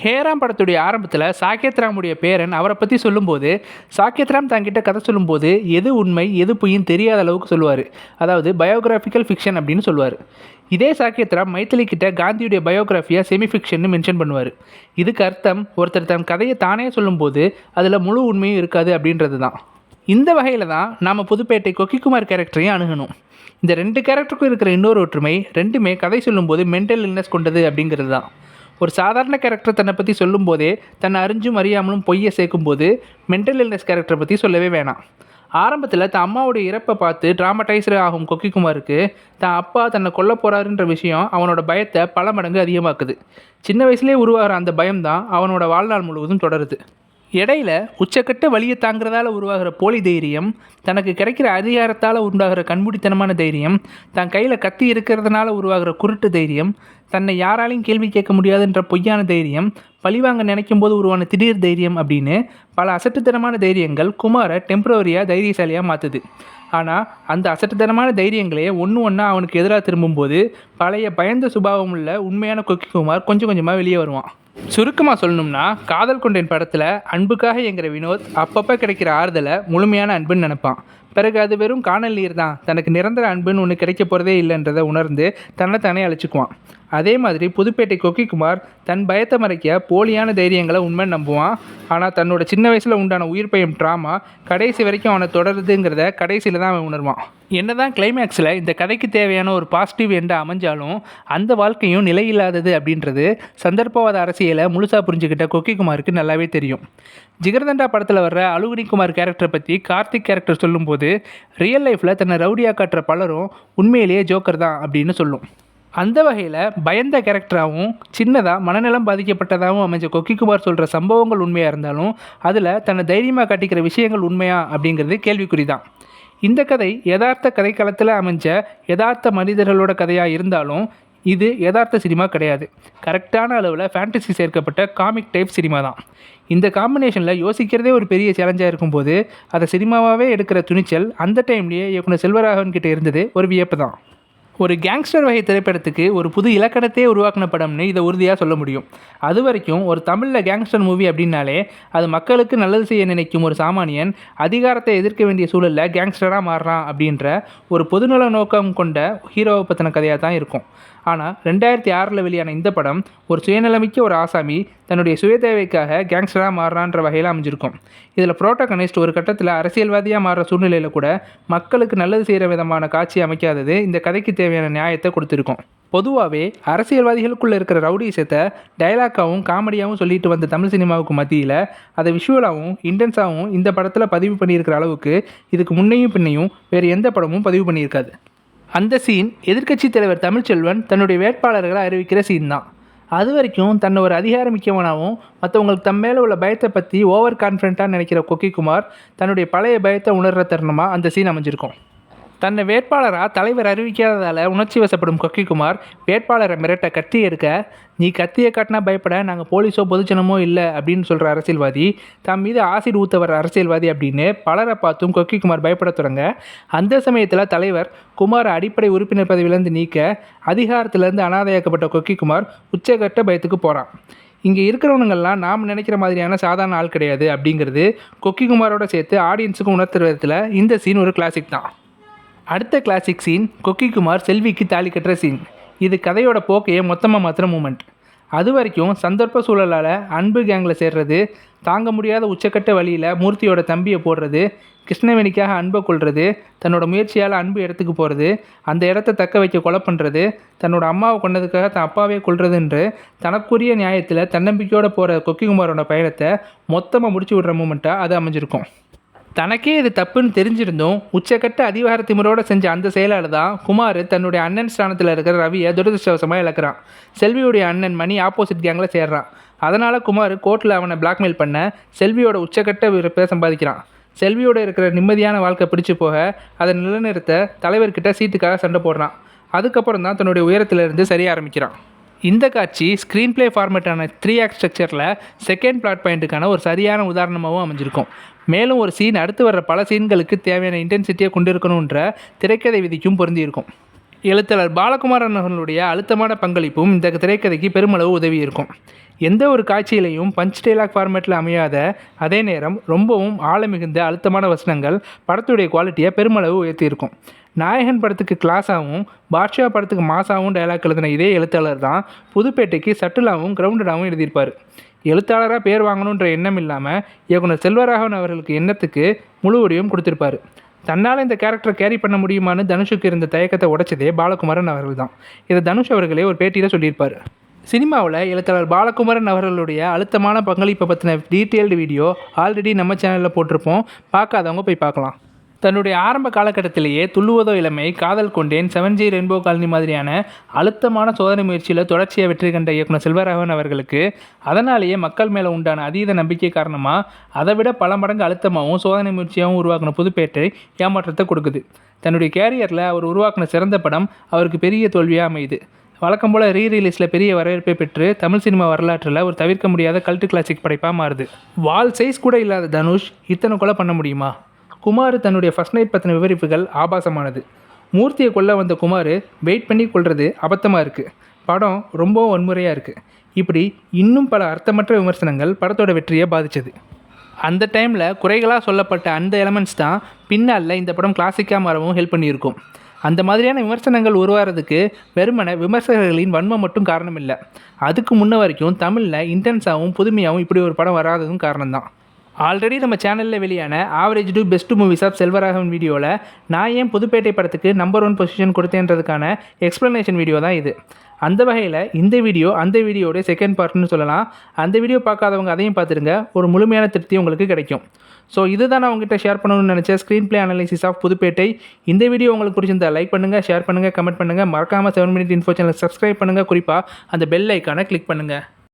ஹேராம் படத்துடைய ஆரம்பத்தில் சாக்கேத் ராமுடைய பேரன் அவரை பற்றி சொல்லும்போது சாக்கேத் ராம் தங்கிட்ட கதை சொல்லும்போது எது உண்மை எது பொய்ன்னு தெரியாத அளவுக்கு சொல்லுவார். அதாவது பயோகிராஃபிக்கல் ஃபிக்ஷன் அப்படின்னு சொல்லுவார். இதே சாக்கியத்ராம் ராம் மைத்திலி கிட்ட காந்தியுடைய பயோகிராஃபியாக செமி ஃபிக்ஷன்னு மென்ஷன் பண்ணுவார். இதுக்கு அர்த்தம் ஒருத்தர் தன் கதையை தானே சொல்லும்போது அதில் முழு உண்மையும் இருக்காது அப்படின்றது தான் இந்த வகையில் தான் நாம் புதுப்பேட்டை கொக்கிக்குமார் கேரக்டரையும் அணுகணும். இந்த ரெண்டு கேரக்டருக்கும் இருக்கிற இன்னொரு ஒற்றுமை ரெண்டுமே கதை சொல்லும்போது மென்டல் இல்னஸ் கொண்டது அப்படிங்கிறது தான் ஒரு சாதாரண கேரக்டர் தன்னை பற்றி சொல்லும்போதே தன்னை அறிஞ்சும் அறியாமலும் பொய்யை சேர்க்கும்போது மென்டல் இல்னஸ் கேரக்டரை பற்றி சொல்லவே வேணாம். ஆரம்பத்தில் தன் அம்மாவுடைய இறப்பை பார்த்து ட்ராமடைஸ்டு ஆகும் கொக்கிக்குமாருக்கு தன் அப்பா தன்னை கொல்ல போகிறாருன்ற விஷயம் அவனோட பயத்தை பல மடங்கு அதிகமாக்குது. சின்ன வயசுலேயே உருவாகிற அந்த பயம்தான் அவனோட வாழ்நாள் முழுவதும் தொடருது. இடையில உச்சக்கட்ட வழியை தாங்கிறதால உருவாகிற போலி தைரியம் தனக்கு கிடைக்கிற அதிகாரத்தால் உண்டாகிற கண்மூடித்தனமான தைரியம் தன் கையில் கத்தி இருக்கிறதுனால உருவாகிற குருட்டு தைரியம் தன்னை யாராலையும் கேள்வி கேட்க முடியாதுன்ற பொய்யான தைரியம் பழிவாங்க நினைக்கும் போது உருவான திடீர் தைரியம் அப்படின்னு பல அசட்டுத்தனமான தைரியங்கள் குமாரை டெம்பரவரியாக தைரியசாலியாக மாற்றுது ஆனால் அந்த அசட்டுத்தனமான தைரியங்களே ஒன்று ஒன்றா அவனுக்கு எதிராக திரும்பும்போது பழைய பயந்த சுபாவம் உள்ள உண்மையான கொக்கி குமார் கொஞ்சம் கொஞ்சமாக வெளியே வருவான். சுருக்கமாக சொல்லணும்னா காதல் கொண்டேன் படத்தில் அன்புக்காக என்கிற வினோத் அப்பப்போ கிடைக்கிற ஆறுதலை முழுமையான அன்புன்னு நினைப்பான். பிறகு அது வெறும் காணல் நீர் தான். தனக்கு நிரந்தர அன்புன்னு ஒன்று கிடைக்க போகிறதே இல்லைன்றதை உணர்ந்து தன்னை தானே அழைச்சிக்குவான். அதே மாதிரி புதுப்பேட்டை கொக்கிக்குமார் தன் பயத்தை மறைக்க போலியான தைரியங்களை உண்மை நம்புவான். ஆனால் தன்னோட சின்ன வயசில் உண்டான உயிர் பயம் ட்ராமா கடைசி வரைக்கும் அவனை தொடருதுங்கிறத கடைசியில் தான் அவன் உணர்வான். என்னதான் கிளைமேக்ஸில் இந்த கதைக்கு தேவையான ஒரு பாசிட்டிவ் எண்டை அமைஞ்சாலும் அந்த வாழ்க்கையும் நிலையில்லாதது அப்படின்றது சந்தர்ப்பவாத அரசியல் முழுசாக புரிஞ்சுக்கிட்ட கொக்கிக்குமாருக்கு நல்லாவே தெரியும். ஜிகர்தண்டா படத்தில் வர்ற அழுகுனி குமார் கேரக்டரை பற்றி கார்த்திக் கேரக்டர் சொல்லும்போது ரியல் லைஃப்பில் தன்னை ரவுடியாக காட்டுற பலரும் உண்மையிலேயே ஜோக்கர் தான் அப்படின்னு சொல்லும். அந்த வகையில் பயந்த கேரக்டராகவும் சின்னதாக மனநலம் பாதிக்கப்பட்டதாகவும் அமைஞ்ச கொக்கிக்குமார் சொல்கிற சம்பவங்கள் உண்மையாக இருந்தாலும் அதில் தன்னை தைரியமாக காட்டிக்கிற விஷயங்கள் உண்மையா அப்படிங்கிறது கேள்விக்குறி தான். இந்த கதை யதார்த்த கதைக்களத்தில் அமைஞ்ச யதார்த்த மனிதர்களோட கதையாக இருந்தாலும் இது யதார்த்த சினிமா கிடையாது. கரெக்டான அளவில் ஃபேண்டசி சேர்க்கப்பட்ட காமிக் டைப் சினிமா தான். இந்த காம்பினேஷனில் யோசிக்கிறதே ஒரு பெரிய சேலஞ்சாக இருக்கும்போது அதை சினிமாவாகவே எடுக்கிற துணிச்சல் அந்த டைம்லேயே இயக்குனர் செல்வராகவன் கிட்டே இருந்தது ஒரு வியப்பு தான். ஒரு கேங்ஸ்டர் வகை திரைப்படத்துக்கு ஒரு புது இலக்கணத்தையே உருவாக்கின படம்னு இதை உறுதியாக சொல்ல முடியும். அது வரைக்கும் ஒரு தமிழில் கேங்ஸ்டர் மூவி அப்படின்னாலே அது மக்களுக்கு நல்லது செய்ய நினைக்கும் ஒரு சாமானியன் அதிகாரத்தை எதிர்க்க வேண்டிய சூழலில் கேங்ஸ்டராக மாறுறான் அப்படின்ற ஒரு பொதுநல நோக்கம் கொண்ட ஹீரோவை பற்றின கதையாக தான் இருக்கும். ஆனால் ரெண்டாயிரத்தி ஆறில் வெளியான இந்த படம் ஒரு சுயநலமிக்க ஒரு ஆசாமி தன்னுடைய சுய தேவைக்காக கேங்ஸ்டராக மாறுறான்ற வகையில் அமைஞ்சிருக்கும். இதில் புரோட்டகனிஸ்ட் ஒரு கட்டத்தில் அரசியல்வாதியாக மாறுற சூழ்நிலையில் கூட மக்களுக்கு நல்லது செய்கிற விதமான காட்சி அமைக்காதது இந்த கதைக்கு தேவையான நியாயத்தை கொடுத்துருக்கோம். பொதுவாகவே அரசியல்வாதிகளுக்குள்ளே இருக்கிற ரவுடிசத்தை டைலாக்காகவும் காமெடியாகவும் சொல்லிட்டு வந்த தமிழ் சினிமாவுக்கு மத்தியில் அதை விஷுவலாகவும் இன்டென்ஸாகவும் இந்த படத்தில் பதிவு பண்ணியிருக்கிற அளவுக்கு இதுக்கு முன்னையும் பின்னையும் வேறு எந்த படமும் பதிவு பண்ணியிருக்காது. அந்த சீன் எதிர்க்கட்சி தலைவர் தமிழ்ச்செல்வன் தன்னுடைய வேட்பாளர்களை அறிவிக்கிற சீன் தான். அது வரைக்கும் தன்னை ஒரு அதிகாரமிக்கவனாகவும் மற்றவங்களுக்கு தம் மேலே உள்ள பயத்தை பற்றி ஓவர் கான்ஃபிடண்ட்டாக நினைக்கிற கொக்கிக்குமார் தன்னுடைய பழைய பயத்தை உணர்கிற தருணமாக அந்த சீன் அமைஞ்சிருக்கும். தன்னை வேட்பாளராக தலைவர் அறிவிக்காததால் உணர்ச்சி வசப்படும் கொக்கிக்குமார் வேட்பாளரை மிரட்ட கத்தி எடுக்க நீ கத்தியை காட்டினா பயப்பட நாங்கள் போலீஸோ பொதுஜனமோ இல்லை அப்படின்னு சொல்கிற அரசியல்வாதி தம் மீது ஆசிட் ஊத்த வர அரசியல்வாதி அப்படின்னு பலரை பார்த்தும் கொக்கிக்குமார் பயப்பட தொடங்க அந்த சமயத்தில் தலைவர் குமார் அடிப்படை உறுப்பினர் பதவியிலேருந்து நீக்க அதிகாரத்திலேருந்து அனாதையாக்கப்பட்ட கொக்கிக்குமார் உச்சகட்ட பயத்துக்கு போகிறான் இங்கே இருக்கிறவனுங்கள்லாம் நாம் நினைக்கிற மாதிரியான சாதாரண ஆள் கிடையாது அப்படிங்கிறது கொக்கிக்குமாரோட சேர்த்து ஆடியன்ஸுக்கும் உணர்த்துற விதத்தில் இந்த சீன் ஒரு கிளாசிக் தான். அடுத்த கிளாசிக் சீன் கொக்கிக்குமார் செல்விக்கு தாலி கட்டுற சீன் இது கதையோட போக்கையே மொத்தமாக மாத்திர மூமெண்ட் அது வரைக்கும் சந்தர்ப்ப சூழலால் அன்பு கேங்கில் சேர்றது தாங்க முடியாத உச்சக்கட்ட வழியில் மூர்த்தியோட தம்பியை போடுறது கிருஷ்ணவேணிக்காக அன்பை கொள்வது தன்னோட முயற்சியால் அன்பு இடத்துக்கு போகிறது அந்த இடத்த தக்க வைக்க கொலை பண்ணுறது தன்னோட அம்மாவை கொண்டதுக்காக தன் அப்பாவே கொள்றதுன்று தனக்குரிய நியாயத்தில் தன்னம்பிக்கையோடு போகிற கொக்கிகுமாரோட பயணத்தை மொத்தமாக முடிச்சு விடுற மூமெண்ட்டாக அது அமைஞ்சிருக்கும். தனக்கே இது தப்புன்னு தெரிஞ்சிருந்தும் உச்சக்கட்ட அதிகார திமிரோட செஞ்ச அந்த செயலால் தான் குமார் தன்னுடைய அண்ணன் ஸ்தானத்தில் இருக்கிற ரவியை துரதிருஷ்டவசமாக இழக்கிறான். செல்வியுடைய அண்ணன் மணி ஆப்போசிட் கேங்கில் சேர்றான். அதனால் குமார் கோர்ட்டில் அவனை பிளாக்மெயில் பண்ண செல்வியோட உச்சக்கட்ட விருப்பை சம்பாதிக்கிறான். செல்வியோட இருக்கிற நிம்மதியான வாழ்க்கை பிடிச்சு போக அதை நிலைநிறுத்த தலைவர்கிட்ட சீட்டுக்காக சண்டை போடுறான். அதுக்கப்புறம் தான் தன்னுடைய உயரத்திலிருந்து சரிய ஆரம்பிக்கிறான். இந்த காட்சி ஸ்க்ரீன் பிளே ஃபார்மேட்டான த்ரீ ஆக்ட் ஸ்ட்ரக்சரில் செகண்ட் பிளாட் பாயிண்ட்டுக்கான ஒரு சரியான உதாரணமாகவும் அமைஞ்சிருக்கும். மேலும் ஒரு சீன் அடுத்து வர்ற பல சீன்களுக்கு தேவையான இன்டென்சிட்டியை கொண்டிருக்கணுன்ற திரைக்கதை விதிக்கும் பொருந்தியிருக்கும். எழுத்தாளர் பாலகுமாரன் அவர்களுடைய அழுத்தமான பங்களிப்பும் இந்த திரைக்கதைக்கு பெருமளவு உதவி இருக்கும் எந்த ஒரு காட்சியிலையும் பஞ்ச் டைலாக் ஃபார்மேட்டில் அமையாத அதே நேரம் ரொம்பவும் ஆழ மிகுந்த அழுத்தமான வசனங்கள் படத்துடைய குவாலிட்டியை பெருமளவு உயர்த்தியிருக்கும். நாயகன் படத்துக்கு கிளாஸாகவும் பாட்ஷா படத்துக்கு மாசாவும் டைலாக் எழுதின இதே எழுத்தாளர் தான் புதுப்பேட்டைக்கு சட்டிலாகவும் கிரவுண்டடாகவும் எழுதியிருப்பார். எழுத்தாளராக பேர் வாங்கணுன்ற எண்ணம் இல்லாமல் இயக்குனர் செல்வராகவன் அவர்களுக்கு எண்ணத்துக்கு முழுவடியும் வடிவம் தன்னால் இந்த கேரக்டரை கேரி பண்ண முடியுமான்னு தனுஷுக்கு இருந்த தயக்கத்தை உடைச்சதே பாலகுமாரன் அவர்கள் தான். இதை தனுஷ் அவர்களே ஒரு பேட்டியில் சொல்லியிருப்பார். சினிமாவில் எழுத்தாளர் பாலகுமாரன் அவர்களுடைய அழுத்தமான பங்களிப்பை பற்றின டீட்டெயில்டு வீடியோ ஆல்ரெடி நம்ம சேனலில் போட்டிருப்போம். பார்க்காதவங்க போய் பார்க்கலாம். தன்னுடைய ஆரம்ப காலகட்டத்திலேயே துள்ளுவதோ இளமை காதல் கொண்டேன் செவன் ஜி ரெயின்போ காலனி மாதிரியான அழுத்தமான சோதனை முயற்சியில் தொடர்ச்சியை வெற்றி கண்ட இயக்குனர் செல்வராகவன் அவர்களுக்கு அதனாலேயே மக்கள் மேலே உண்டான அதீத நம்பிக்கை காரணமாக அதை விட பல மடங்கு அழுத்தமாகவும் சோதனை முயற்சியாகவும் உருவாக்கின புதுப்பேட்டை ஏமாற்றத்தை கொடுக்குது. தன்னுடைய கேரியரில் அவர் உருவாக்கின சிறந்த படம் அவருக்கு பெரிய தோல்வியாக அமையுது. வழக்கம் போல் ரீ ரிலீஸில் பெரிய வரவேற்பை பெற்று தமிழ் சினிமா வரலாற்றில் ஒரு தவிர்க்க முடியாத கல்ட்டு கிளாசிக் படைப்பாக மாறுது. வால் சைஸ் கூட இல்லாத தனுஷ் இத்தனை கொலை பண்ண முடியுமா? குமார் தன்னுடைய ஃபர்ஸ்ட் நைட் பற்றின விவரிப்புகள் ஆபாசமானது. மூர்த்தியை கொல்ல வந்த குமார் வெயிட் பண்ணி கொள்வது அபத்தமாக இருக்குது படம் ரொம்ப வன்முறையாக இருக்குது இப்படி இன்னும் பல அர்த்தமற்ற விமர்சனங்கள் படத்தோட வெற்றியை பாதித்தது அந்த டைமில் குறைகளாக சொல்லப்பட்ட அந்த எலமெண்ட்ஸ் தான் பின்னால் இந்த படம் கிளாசிக்காக மாறவும் ஹெல்ப் பண்ணியிருக்கும். அந்த மாதிரியான விமர்சனங்கள் உருவாகிறதுக்கு வெறுமன விமர்சகர்களின் வன்மம் மட்டும் காரணம் இல்லை அதுக்கு முன்ன வரைக்கும் தமிழில் இன்டென்ஸாகவும் புதுமையாகவும் இப்படி ஒரு படம் வராததும் காரணம்தான். ஆல்ரெடி நம்ம சேனலில் வெளியான average to best movies of Selvaraghavan வீடியோவில் நான் ஏன் புதுப்பேட்டை படத்துக்கு நம்பர் ஒன் பொசிஷன் கொடுத்தேன்றதுக்கான எக்ஸ்ப்ளனேஷன் வீடியோ தான் இது. அந்த வகையில் இந்த வீடியோ அந்த வீடியோடைய செகண்ட் பார்ட்னு சொல்லலாம். அந்த வீடியோ பார்க்காதவங்க அதையும் பார்த்துருங்க ஒரு முழுமையான திருப்தி உங்களுக்கு கிடைக்கும். ஸோ இதுதான் நான் உங்ககிட்ட ஷேர் பண்ணணும்னு நினச்ச screen play analysis of Pudhupettai. இந்த வீடியோ உங்களுக்கு பிடிச்சிருந்தா லைக் பண்ணுங்கள் ஷேர் பண்ணுங்கள் கமெண்ட் பண்ணுங்கள் மறக்காமல் seven minute info channel subscribe பண்ணுங்கள் குறிப்பாக அந்த பெல் ஐக்கானை கிளிக் பண்ணுங்கள்